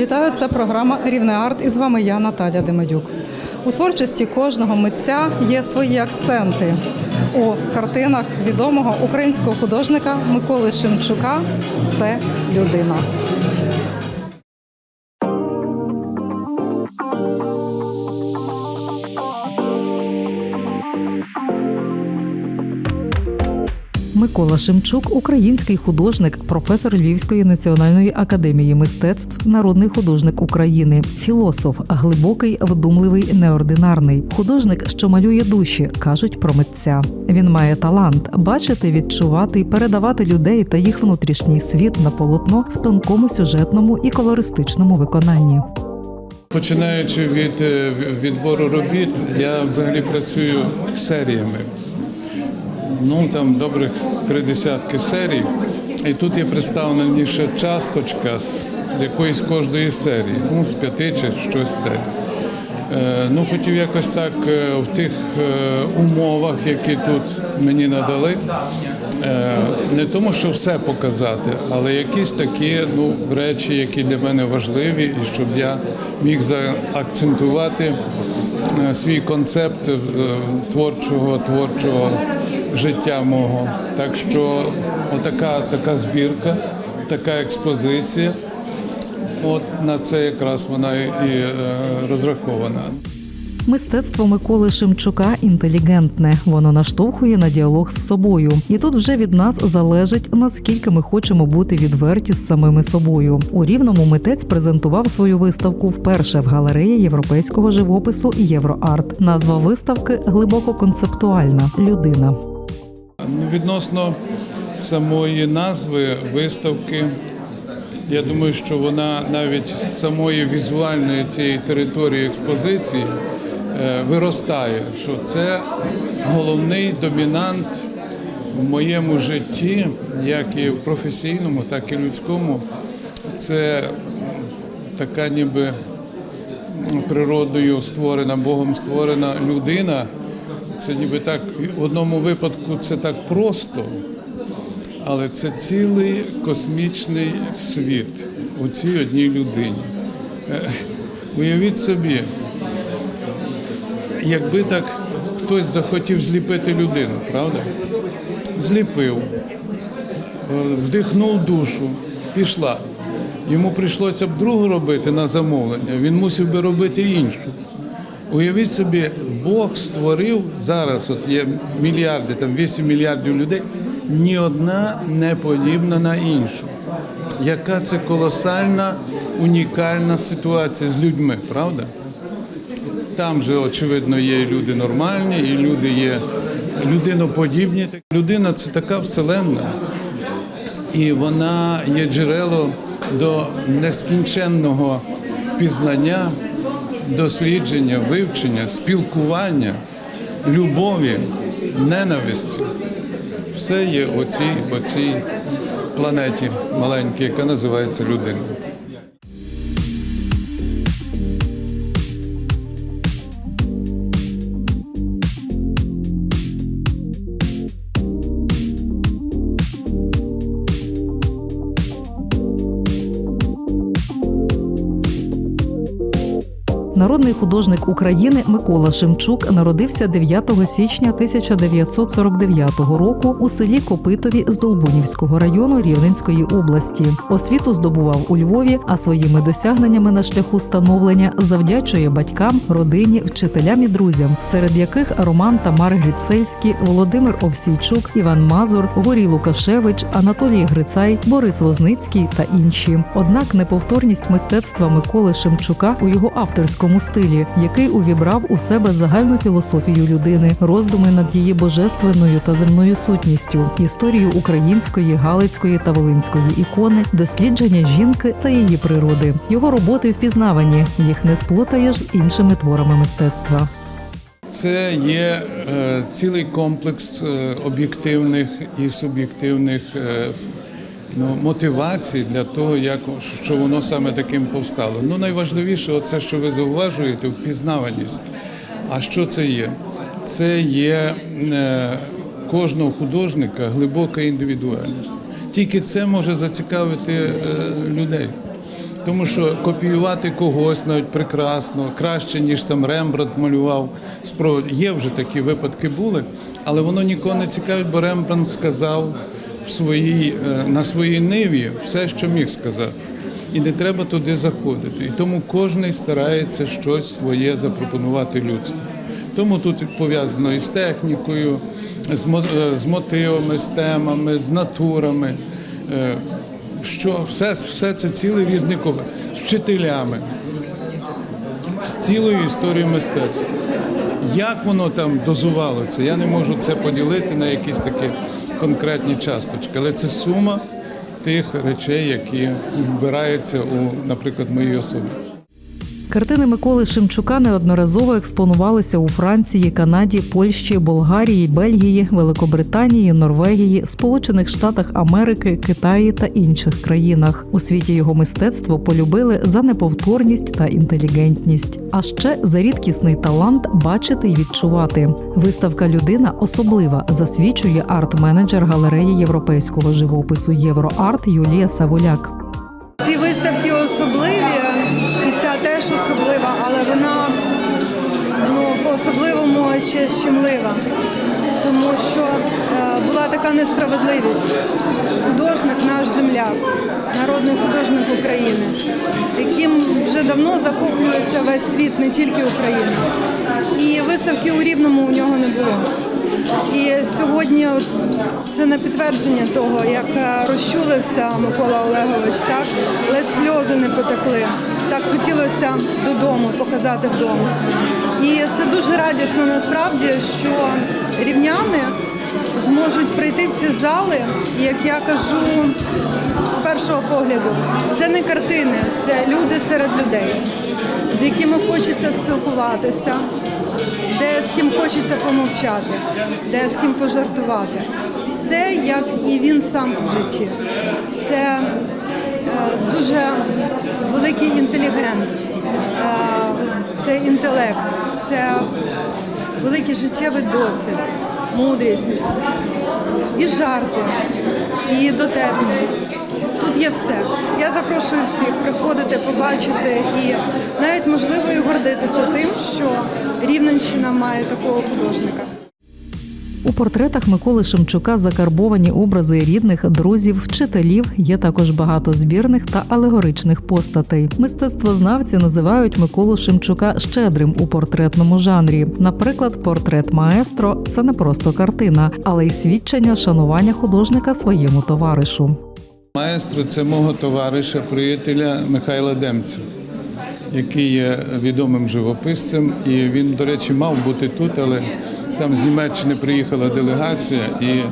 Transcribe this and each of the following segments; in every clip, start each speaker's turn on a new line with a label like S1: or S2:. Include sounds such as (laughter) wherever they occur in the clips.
S1: Вітаю, це програма Рівне арт і з вами я, Наталя Демедюк. У творчості кожного митця є свої акценти. У картинах відомого українського художника Миколи Шемчука це людина. Микола Шемчук український художник, професор Львівської національної академії мистецтв, народний художник України, філософ, глибокий, вдумливий, неординарний, художник, що малює душі, кажуть про митця. Він має талант бачити, відчувати і передавати людей та їх внутрішній світ на полотно в тонкому сюжетному і колористичному виконанні.
S2: Починаючи від е, відбору робіт, я взагалі працюю серіями. Ну там добрих три десятки серій. І тут є представлена лише часточка з якоїсь кожної серії, ну з п'яти чи щось серій. Е, Ну, хотів якось так е, в тих е, умовах, які тут мені надали, не тому, що все показати, але якісь такі ну, речі, які для мене важливі, і щоб я міг заакцентувати свій концепт творчого, творчого життя мого. Так що отака така збірка, така експозиція. От на це якраз вона і е, розрахована.
S1: Мистецтво Миколи Шемчука інтелігентне. Воно наштовхує на діалог з собою. І тут вже від нас залежить, наскільки ми хочемо бути відверті з самими собою. У рівному митець презентував свою виставку вперше в галереї європейського живопису Євроарт. Назва виставки глибоко концептуальна людина.
S2: Відносно самої назви виставки, я думаю, що вона навіть з самої візуальної цієї території експозиції е, виростає, що це головний домінант в моєму житті, як і в професійному, так і людському. Це така ніби природою створена, Богом створена людина. Це ніби так в одному випадку це так просто, але це цілий космічний світ у цій одній людині. Е, Уявіть собі, якби так хтось захотів зліпити людину, правда? Зліпив, е, вдихнув душу, пішла. Йому прийшлося б другу робити на замовлення, він мусив би робити іншу. Уявіть собі, Бог створив зараз, от є мільярди, там 8 мільярдів людей, ні одна не подібна на іншу. Яка це колосальна, унікальна ситуація з людьми, правда? Там же, очевидно, є люди нормальні, і люди є людиноподібні. Людина це така вселенна, і вона є джерело до нескінченного пізнання, дослідження, вивчення, спілкування, любові, ненависті. Все є у цій, у цій планеті маленькій, яка називається людина.
S1: Художник України Микола Шемчук народився 9 січня 1949 року у селі Копитові з Долбунівського району Рівненської області. Освіту здобував у Львові, а своїми досягненнями на шляху становлення завдячує батькам, родині, вчителям і друзям, серед яких Роман Тамар Гріцельський, Володимир Овсійчук, Іван Мазур, Горій Лукашевич, Анатолій Грицай, Борис Возницький та інші. Однак неповторність мистецтва Миколи Шемчука у його авторському стилі, який увібрав у себе загальну філософію людини, роздуми над її божественною та земною сутністю, історію української, галицької та волинської ікони, дослідження жінки та її природи. Його роботи впізнавані, їх не сплутаєш з іншими творами мистецтва.
S2: Це є е, цілий комплекс е, об'єктивних і суб'єктивних е, ну, мотивацій для того, як що воно саме таким повстало. Ну найважливіше, оце, що ви зауважуєте, впізнаваність. А що це є? Це є е, кожного художника глибока індивідуальність. Тільки це може зацікавити е, людей. Тому що копіювати когось навіть прекрасно, краще, ніж там Рембрандт малював. Є вже такі випадки були, але воно нікого не цікавить, бо Рембрандт сказав в своїй, е, на своїй ниві все, що міг сказати. І не треба туди заходити. І тому кожен старається щось своє запропонувати людству. Тому тут пов'язано технікою, з, е, з мотивами, з темами, з натурами. Е, Що все, все це цілий різник образ. з вчителями, з цілою історією мистецтва. Як воно там дозувалося, я не можу це поділити на якісь такі конкретні часточки, але це сума тих речей, які вбираються у, наприклад, моїй особі.
S1: Картини Миколи Шемчука неодноразово експонувалися у Франції, Канаді, Польщі, Болгарії, Бельгії, Великобританії, Норвегії, Сполучених Штатах Америки, Китаї та інших країнах. У світі його мистецтво полюбили за неповторність та інтелігентність, а ще за рідкісний талант бачити і відчувати. Виставка Людина особлива засвідчує арт-менеджер галереї європейського живопису Євроарт Юлія Савуляк.
S3: По-особливому ще щемлива. Тому що е, була така несправедливість. Художник наш земляк, народний художник України, яким вже давно захоплюється весь світ, не тільки Україна. І виставки у Рівному у нього не було. І сьогодні це на підтвердження того, як е, розчулився Микола Олегович, так ледь сльози не потекли. Так хотілося додому показати вдома. І це дуже радісно насправді, що рівняни зможуть прийти в ці зали, як я кажу з першого погляду, це не картини, це люди серед людей, з якими хочеться спілкуватися де з ким хочеться помовчати, де з ким пожартувати. Все, як і він сам у житті. Це е, дуже великий інтелігент, е, це інтелект, це великий життєвий досвід, мудрість і жарти, і дотепність. Тут є все. Я запрошую всіх приходити, побачити і навіть можливо і гордитися тим, що Рівненщина має такого художника.
S1: У портретах Миколи Шемчука закарбовані образи рідних, друзів, вчителів. Є також багато збірних та алегоричних постатей. Мистецтвознавці називають Миколу Шемчука щедрим у портретному жанрі. Наприклад, портрет маестро це не просто картина, але й свідчення шанування художника своєму товаришу.
S2: Маестро це мого товариша, приятеля Михайла Демця, який є відомим живописцем. І він, до речі, мав бути тут, але там з Німеччини приїхала делегація і,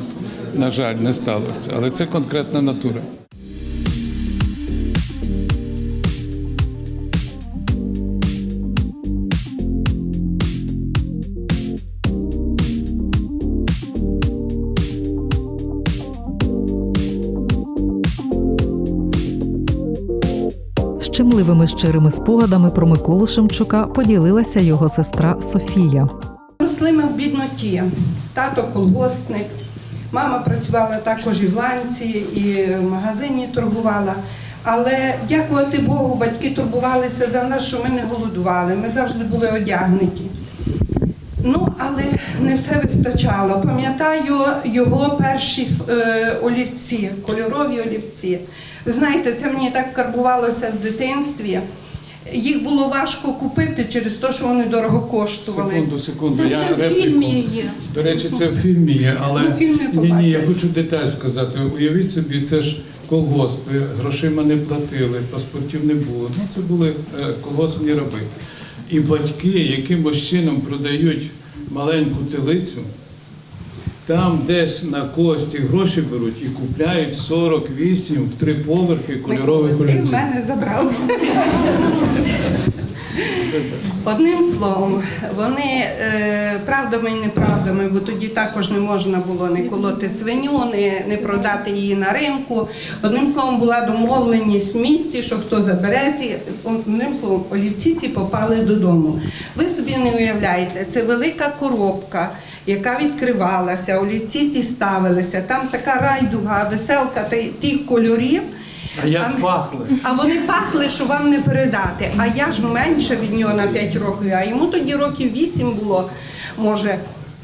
S2: на жаль, не сталося. Але це конкретна натура.
S1: Щемливими щирими спогадами про Миколу Шемчука поділилася його сестра Софія.
S4: Росли ми в бідноті. Тато колгоспник, мама працювала також і в ланці, і в магазині торгувала. Але дякувати Богу, батьки турбувалися за нас, що ми не голодували. Ми завжди були одягнуті. Ну, але не все вистачало. Пам'ятаю його перші е, олівці, кольорові олівці. Знаєте, це мені так карбувалося в дитинстві. Їх було важко купити через те, що вони дорого коштували.
S2: Секунду, секунду.
S5: Це
S2: я
S5: все в
S2: репліку.
S5: фільмі є.
S2: До речі, це в фільмі є, але
S4: Ну, фільм не
S2: ні, ні, я
S4: побачиш.
S2: хочу деталь сказати. Уявіть собі, це ж колгоспи, грошима не платили, паспортів не було. Ну це були е, колгоспні раби. І батьки якимось чином продають маленьку телицю. Там десь на кості гроші беруть і купляють 48 в три поверхи кольорових
S4: Ти в мене забрав. Одним словом, вони е, правдами і неправдами, бо тоді також не можна було не колоти свиню, не, не продати її на ринку. Одним словом, була домовленість в місті, що хто забере ці, одним словом, олівці ці попали додому. Ви собі не уявляєте, це велика коробка, яка відкривалася, олівці ті ставилися. Там така райдуга, веселка тих кольорів.
S2: А як пахли?
S4: А вони пахли, що вам не передати. А я ж менше від нього на 5 років, а йому тоді років 8 було, може.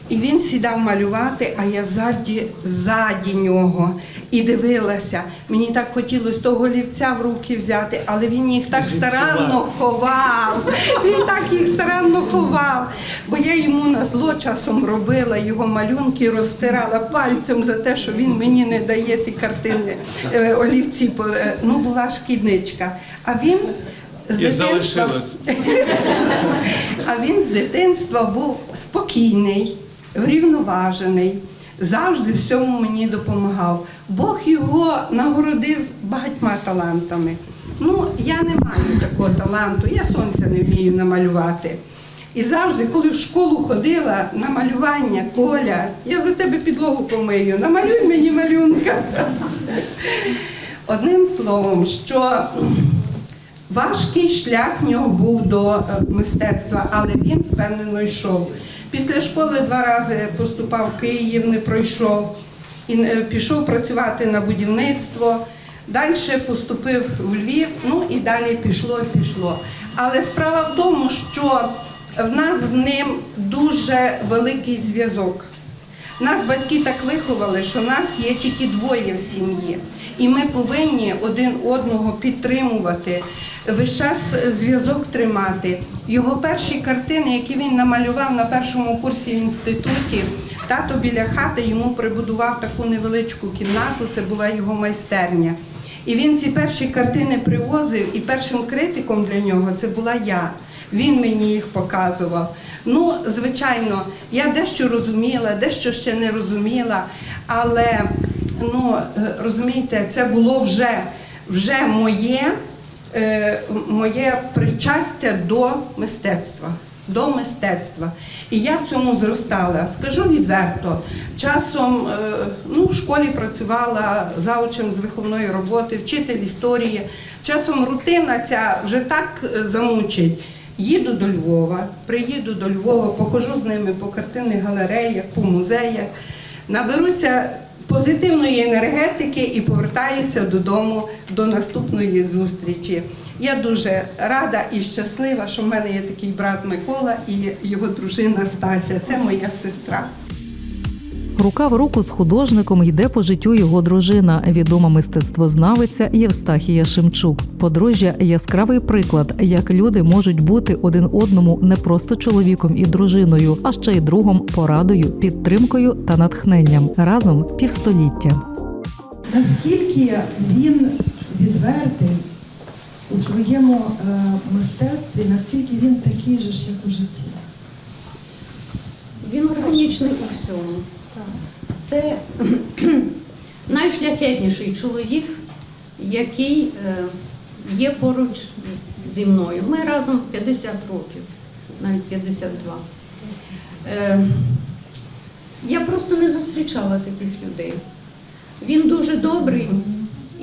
S4: І він сідав малювати, а я ззаді, ззаді нього. І дивилася. Мені так хотілося того олівця в руки взяти, але він їх так старанно ховав. Він так їх старанно ховав. Бо я йому на зло часом робила його малюнки, розтирала пальцем за те, що він мені не дає ті картини, е, олівці. е, Ну, була шкідничка. А він з дитинства, (laughs) а він з дитинства був спокійний, врівноважений, завжди всьому мені допомагав. Бог його нагородив багатьма талантами. Ну, я не маю такого таланту, я сонця не вмію намалювати. І завжди, коли в школу ходила на малювання, Коля, я за тебе підлогу помию, намалюй мені малюнка. Одним словом, що Важкий шлях в нього був до е, мистецтва, але він впевнено йшов. Після школи два рази поступав в Київ, не пройшов і е, пішов працювати на будівництво. Далі поступив в Львів, ну і далі пішло пішло. Але справа в тому, що в нас з ним дуже великий зв'язок. Нас батьки так виховали, що нас є тільки двоє в сім'ї. І ми повинні один одного підтримувати, весь час зв'язок тримати. Його перші картини, які він намалював на першому курсі в інституті, тато біля хати йому прибудував таку невеличку кімнату, це була його майстерня. І він ці перші картини привозив, і першим критиком для нього це була я. Він мені їх показував. Ну, звичайно, я дещо розуміла, дещо ще не розуміла, але ну, е, розумієте, це було вже, вже моє, е, моє причастя до мистецтва. До мистецтва. І я в цьому зростала. Скажу відверто, часом е, ну, в школі працювала заучем з виховної роботи, вчитель історії. Часом рутина ця вже так е, замучить. Їду до Львова, приїду до Львова, покажу з ними по картинних галереях, по музеях, наберуся позитивної енергетики і повертаюся додому до наступної зустрічі. Я дуже рада і щаслива, що в мене є такий брат Микола і його дружина Стася. Це моя сестра.
S1: Рука в руку з художником йде по життю його дружина, відома мистецтвознавиця Євстахія Шемчук. Подружжя яскравий приклад, як люди можуть бути один одному не просто чоловіком і дружиною, а ще й другом, порадою, підтримкою та натхненням разом півстоліття.
S5: наскільки він відвертий у своєму е, мистецтві, наскільки він такий же ж, як у житті.
S6: Він органічний у всьому. Це (clears throat) найшляхетніший чоловік, який е, є поруч зі мною. Ми разом 50 років, навіть 52. Е, Я просто не зустрічала таких людей. Він дуже добрий,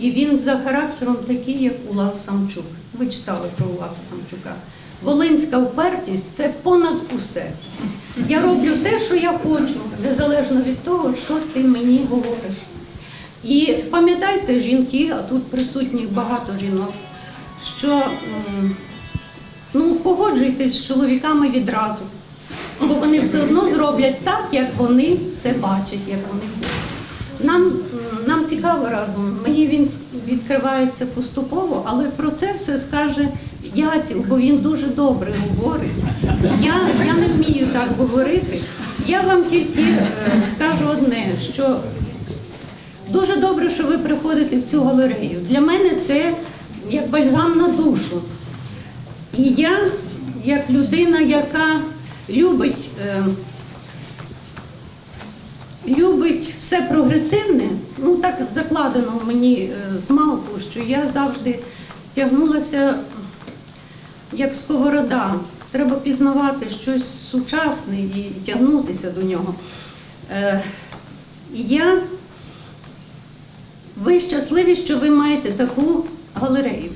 S6: і він за характером такий, як Улас Самчук. Ви читали про Уласа Самчука. Волинська впертість це понад усе. Я роблю те, що я хочу, незалежно від того, що ти мені говориш. І пам'ятайте, жінки, а тут присутні багато жінок, що ну, погоджуйтесь з чоловіками відразу, бо вони все одно зроблять так, як вони це бачать, як вони хочуть. Нам цікаво разом. Мені він відкривається поступово, але про це все скаже Яців, бо він дуже добре говорить. Я, я не вмію так говорити. Я вам тільки е, скажу одне, що дуже добре, що ви приходите в цю галерею. Для мене це як бальзам на душу. І я, як людина, яка любить. Любить все прогресивне, ну так закладено мені е, з малку, що я завжди тягнулася як сковорода. Треба пізнавати щось сучасне і тягнутися до нього. Е, я ви щасливі, що ви маєте таку галерею.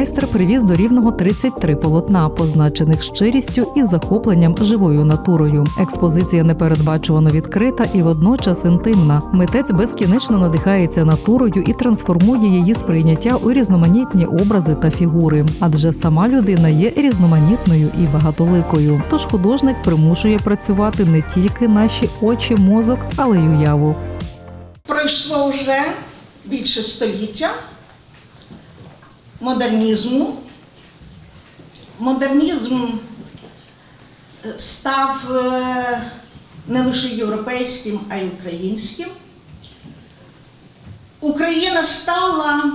S1: Майстер привіз до рівного 33 полотна, позначених щирістю і захопленням живою натурою. Експозиція непередбачувано відкрита і водночас інтимна. Митець безкінечно надихається натурою і трансформує її сприйняття у різноманітні образи та фігури. Адже сама людина є різноманітною і багатоликою. Тож художник примушує працювати не тільки наші очі, мозок, але й уяву.
S7: Пройшло вже більше століття модернізму. Модернізм е, став е, не лише європейським, а й українським. Україна стала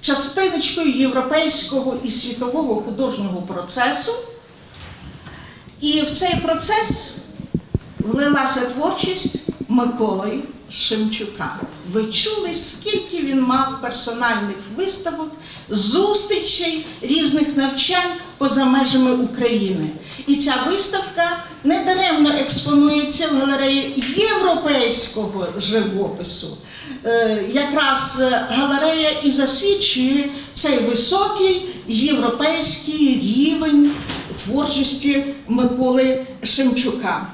S7: частиночкою європейського і світового художнього процесу. І в цей процес влилася творчість Миколи Шемчука. Ви чули, скільки він мав персональних виставок, зустрічей, різних навчань поза межами України. І ця виставка недаремно експонується в галереї європейського живопису. Е, Якраз е, галерея і засвідчує цей високий європейський рівень творчості Миколи Шемчука.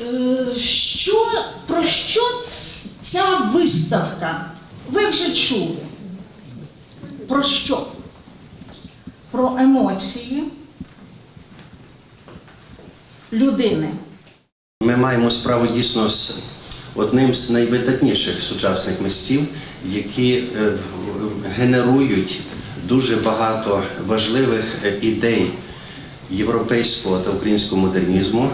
S7: Е, Що, про що ця виставка? Ви вже чули. Про що? Про емоції людини.
S8: Ми маємо справу дійсно з одним з найвидатніших сучасних мистів, які е, генерують дуже багато важливих е, ідей європейського та українського модернізму,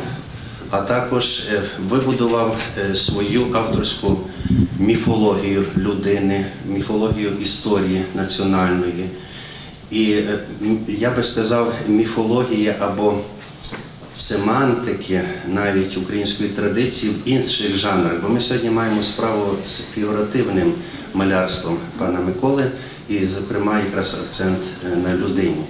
S8: а також е, вибудував е, свою авторську міфологію людини, міфологію історії національної. І е, я би сказав, міфологія або семантики навіть української традиції в інших жанрах, бо ми сьогодні маємо справу з фігуративним малярством пана Миколи, і, зокрема, якраз акцент на людині.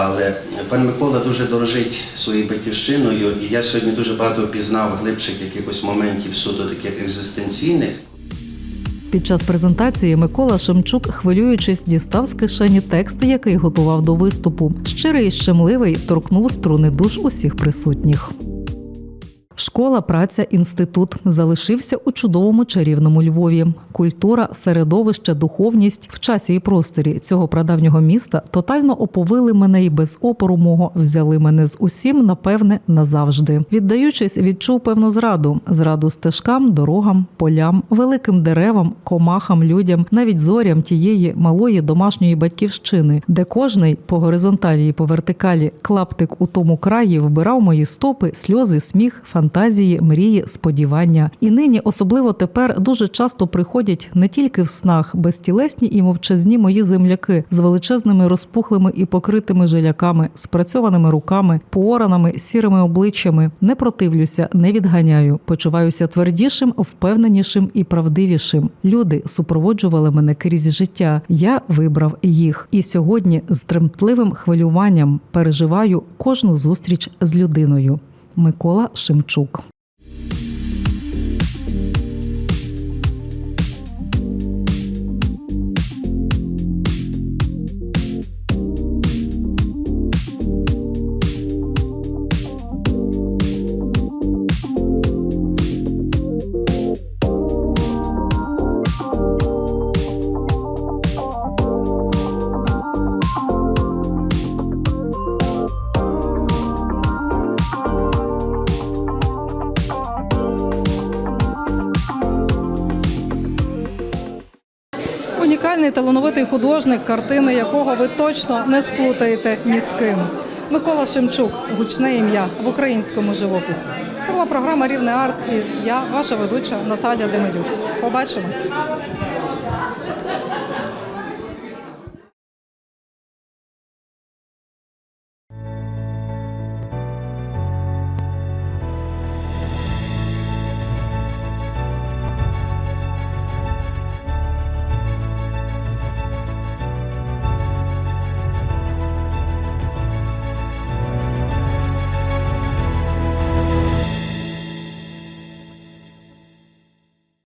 S8: Але пан Микола дуже дорожить своєю батьківщиною, і я сьогодні дуже багато пізнав глибших якихось моментів суто таких екзистенційних.
S1: Під час презентації Микола Шемчук, хвилюючись, дістав з кишені текст, який готував до виступу. Щирий і щемливий торкнув струни душ усіх присутніх. Школа, праця, інститут. Залишився у чудовому чарівному Львові. Культура, середовище, духовність. В часі і просторі цього прадавнього міста тотально оповили мене і без опору мого. Взяли мене з усім, напевне, назавжди. Віддаючись, відчув певну зраду: зраду стежкам, дорогам, полям, великим деревам, комахам, людям, навіть зорям тієї малої домашньої батьківщини, де кожний по горизонталі і по вертикалі клаптик у тому краї вбирав мої стопи, сльози, сміх, фантазії, мрії, сподівання. І нині, особливо тепер, дуже часто приходять не тільки в снах безтілесні і мовчазні мої земляки з величезними розпухлими і покритими жиляками, спрацьованими руками, поораними сірими обличчями. Не противлюся, не відганяю. Почуваюся твердішим, впевненішим і правдивішим. Люди супроводжували мене крізь життя. Я вибрав їх. І сьогодні з тремтливим хвилюванням переживаю кожну зустріч з людиною. Микола Шемчук.
S9: Художник, картини якого ви точно не сплутаєте ні з ким. Микола Шемчук, гучне ім'я в українському живописі. Це була програма Рівне арт і я, ваша ведуча Наталя Демедюк. Побачимось.